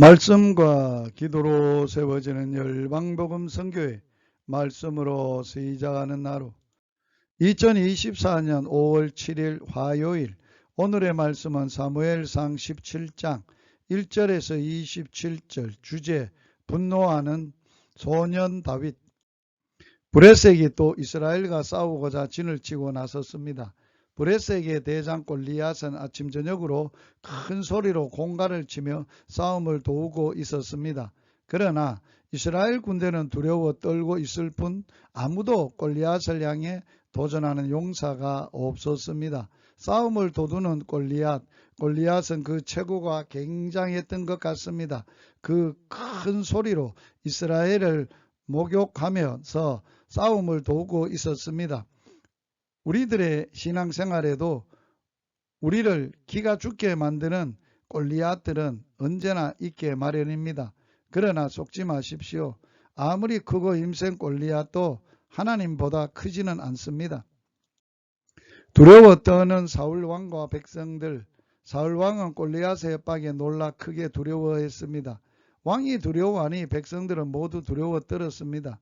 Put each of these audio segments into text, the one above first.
말씀과 기도로 세워지는 열방복음 선교회 말씀으로 시작하는 하루 2024년 5월 7일 화요일 오늘의 말씀은 사무엘상 17장 1절에서 27절 주제 분노하는 소년 다윗 브레색이 또 이스라엘과 싸우고자 진을 치고 나섰습니다. 브레색의 대장 골리앗은 아침 저녁으로 큰 소리로 공갈을 치며 싸움을 도우고 있었습니다. 그러나 이스라엘 군대는 두려워 떨고 있을 뿐 아무도 골리앗을 향해 도전하는 용사가 없었습니다. 싸움을 도두는 골리앗, 골리앗은 그 체구가 굉장했던 것 같습니다. 그 큰 소리로 이스라엘을 목욕하면서 싸움을 도우고 있었습니다. 우리들의 신앙생활에도 우리를 기가 죽게 만드는 골리앗들은 언제나 있게 마련입니다. 그러나 속지 마십시오. 아무리 크고 힘센 골리앗도 하나님보다 크지는 않습니다. 두려워 떠는 사울 왕과 백성들, 사울 왕은 골리앗의 협박에 놀라 크게 두려워했습니다. 왕이 두려워하니 백성들은 모두 두려워 떨었습니다.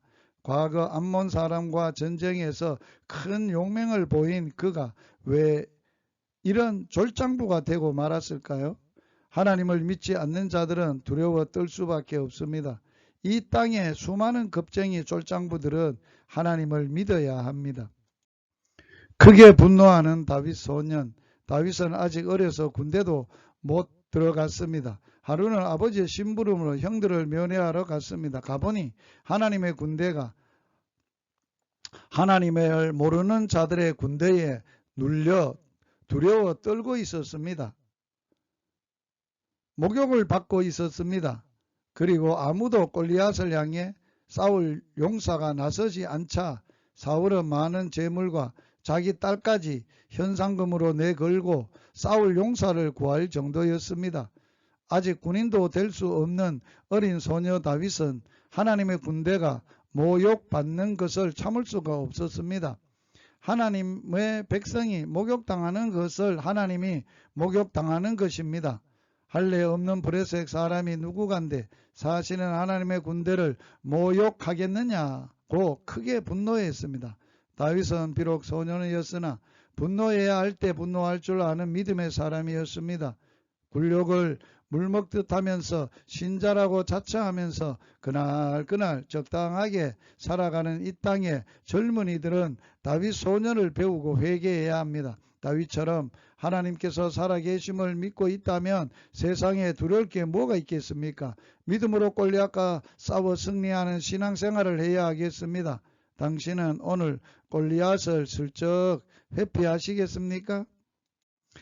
과거 암몬 사람과 전쟁에서 큰 용맹을 보인 그가 왜 이런 졸장부가 되고 말았을까요? 하나님을 믿지 않는 자들은 두려워 떨 수밖에 없습니다. 이 땅에 수많은 겁쟁이 졸장부들은 하나님을 믿어야 합니다. 크게 분노하는 다윗 소년. 다윗은 아직 어려서 군대도 못 들어갔습니다. 하루는 아버지의 심부름으로 형들을 면회하러 갔습니다. 가보니 하나님의 군대가 하나님을 모르는 자들의 군대에 눌려 두려워 떨고 있었습니다. 목욕을 받고 있었습니다. 그리고 아무도 골리앗을 향해 싸울 용사가 나서지 않자 사울은 많은 재물과 자기 딸까지 현상금으로 내걸고 싸울 용사를 구할 정도였습니다. 아직 군인도 될 수 없는 어린 소녀 다윗은 하나님의 군대가 모욕받는 것을 참을 수가 없었습니다. 하나님의 백성이 목욕당하는 것을 하나님이 목욕당하는 것입니다. 할례 없는 브레색 사람이 누구간데 사실은 하나님의 군대를 모욕하겠느냐고 크게 분노했습니다. 다윗은 비록 소년이었으나 분노해야 할 때 분노할 줄 아는 믿음의 사람이었습니다. 굴욕을 물먹듯 하면서 신자라고 자처하면서 그날 그날 적당하게 살아가는 이 땅의 젊은이들은 다윗 소년을 배우고 회개해야 합니다. 다윗처럼 하나님께서 살아계심을 믿고 있다면 세상에 두려울 게 뭐가 있겠습니까? 믿음으로 골리앗과 싸워 승리하는 신앙생활을 해야 하겠습니다. 당신은 오늘 골리앗을 슬쩍 회피하시겠습니까?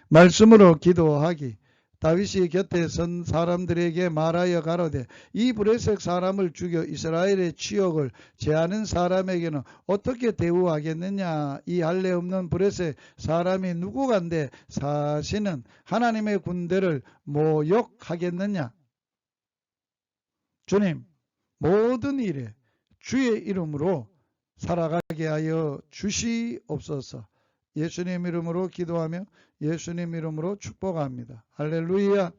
말씀으로 기도하기. 다윗이 곁에 선 사람들에게 말하여 가로되 이 브레색 사람을 죽여 이스라엘의 치욕을 제하는 사람에게는 어떻게 대우하겠느냐 이 할례 없는 브레색 사람이 누구간데 사실은 하나님의 군대를 모욕하겠느냐 주님 모든 일에 주의 이름으로 살아가게 하여 주시옵소서 예수님 이름으로 기도하며 예수님 이름으로 축복합니다. 할렐루야.